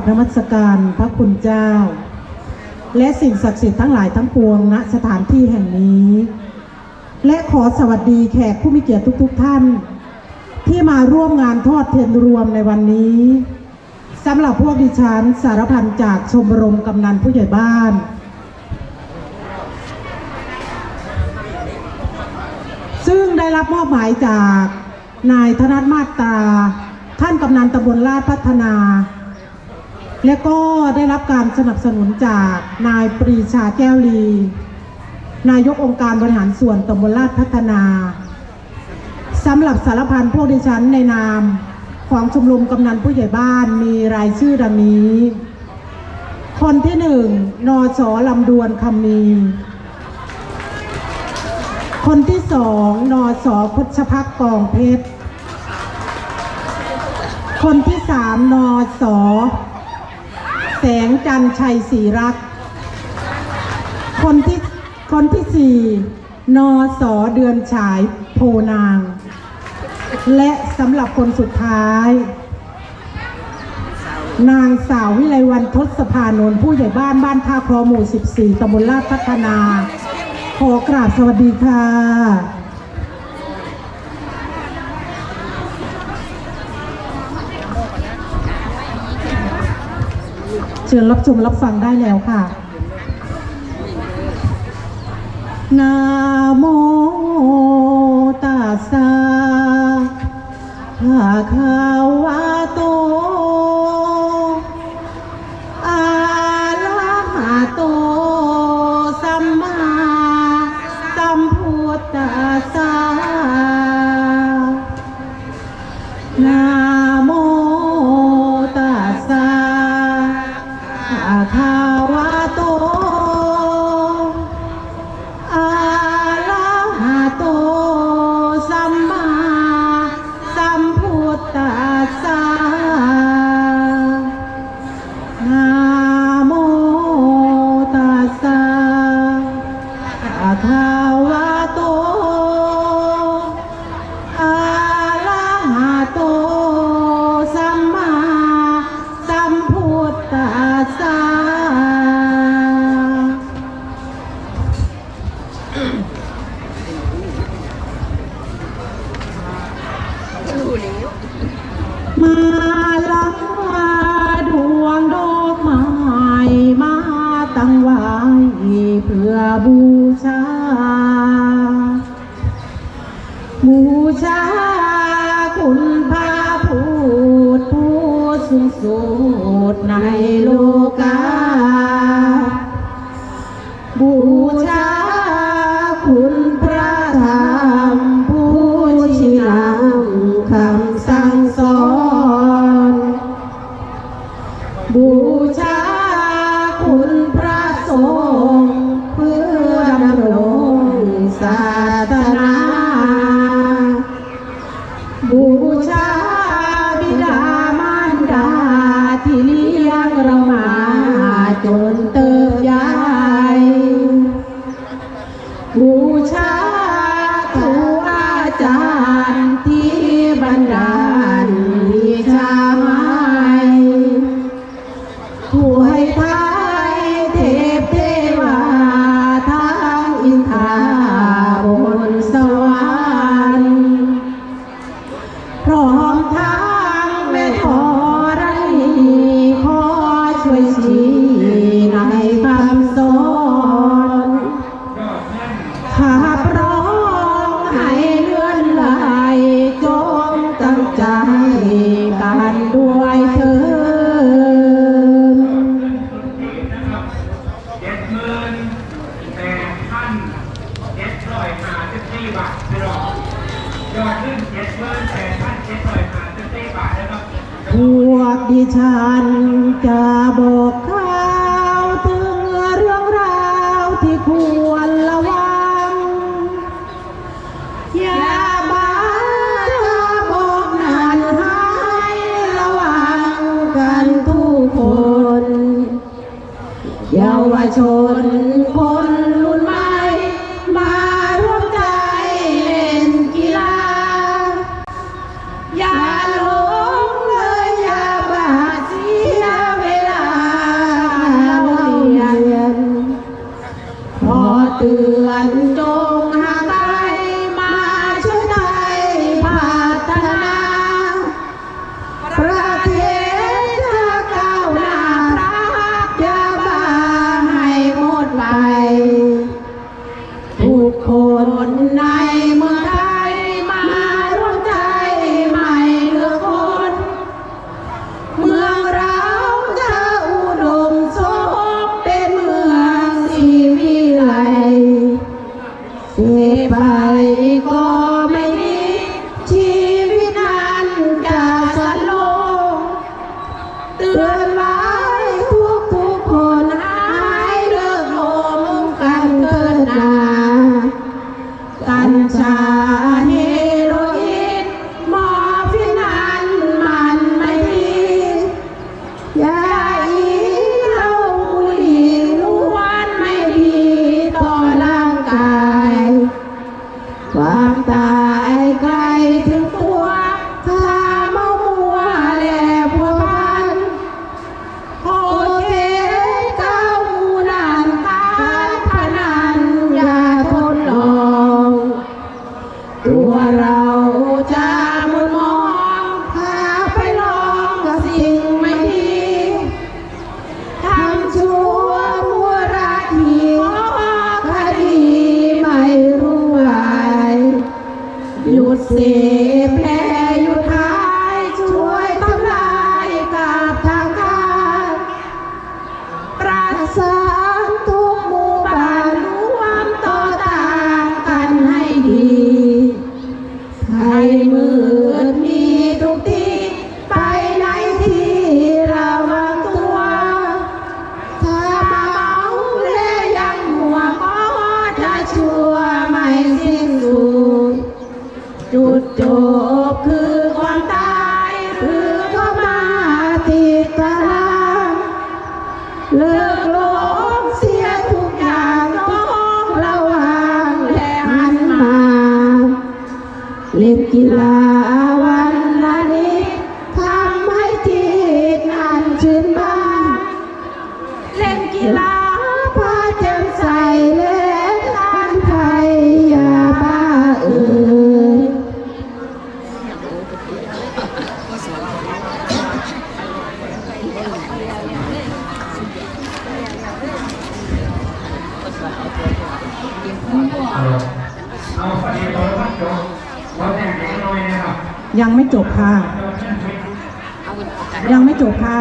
บนมัสการพระคุณเจ้า และสิ่งศักดิ์สิทธิ์ทั้งหลายทั้งปวงณสถานที่แห่งนี้ และขอสวัสดีแขกผู้มีเกียรติทุก ๆ ท่าน ที่มาร่วมงานทอดเทียนรวมในวันนี้สำหรับพวกดิฉันสารพันจากชมรมกำนันผู้ใหญ่บ้านซึ่งได้รับมอบหมายจากนายธนัทมาตรา ท่านกำนันตำบลลาดพัฒนา และก็ได้รับการสนับสนุนจากนายปรีชาแก้วลี นายกองค์การบริหารส่วนตำบลลาดพัฒนาสำหรับสารพันพวกดิฉันในนามของชมรมกำนันผู้ใหญ่บ้านมีรายชื่อดังนี้ คนที่หนึ่งนอสอลำดวนคำมี คนที่สองนอสอพชพักกองเพชร คนที่สามนอสอ แสงจันชัยศรีรักษ์คนที่คนที่สี่นอสอเดือนฉายโพนาง และสำหรับคนสุดท้าย นางสาววิไลวันทศพานนท์ผู้ใหญ่บ้านบ้านท่าคลอหมู่ 14ตำบลลาดพัฒนา ขอกราบสวัสดีค่ะ เชิญรับชมรับฟังได้แล้วค่ะนาโมตัสสะภะคะว มาลังมาดวงดอกไม้มาตั้งไว้เพื่อบูชา บูชาคุณพระพูดพูดสูงสุดในโลกา บูชาคุณ ครูอาจารย์ที่บันดาลวิชาให้ผู้ให้ทายเทพเทวาทางอินทราบนสวรรค์พร้อม ก Mengerang. Thank you, Lord. จบค่ะ ยังไม่จบค่ะ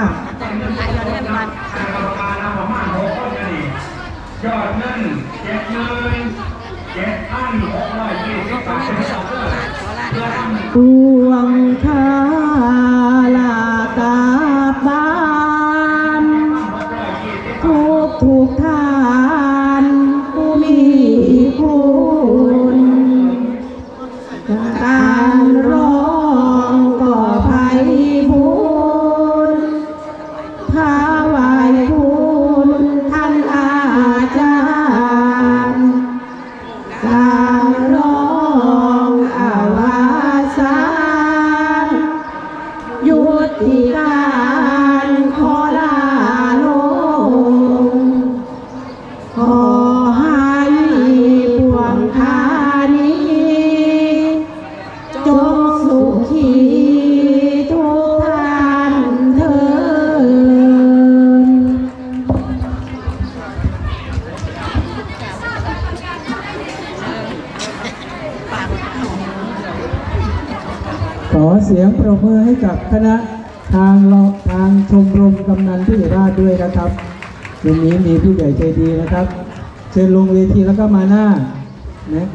ยอดเงินเจ็ดหมื่นเจ็ดพันหกร้อยยี่สิบบาทดวงทา รบมือให้กับคณะทางเรางทางชมรมกำนันผู้ใหญ่บ้านด้วยนะครับวันนี้มีผู้ใหญ่ใจดีนะครับ เชิญลงเวทีแล้วก็มาหน้านะ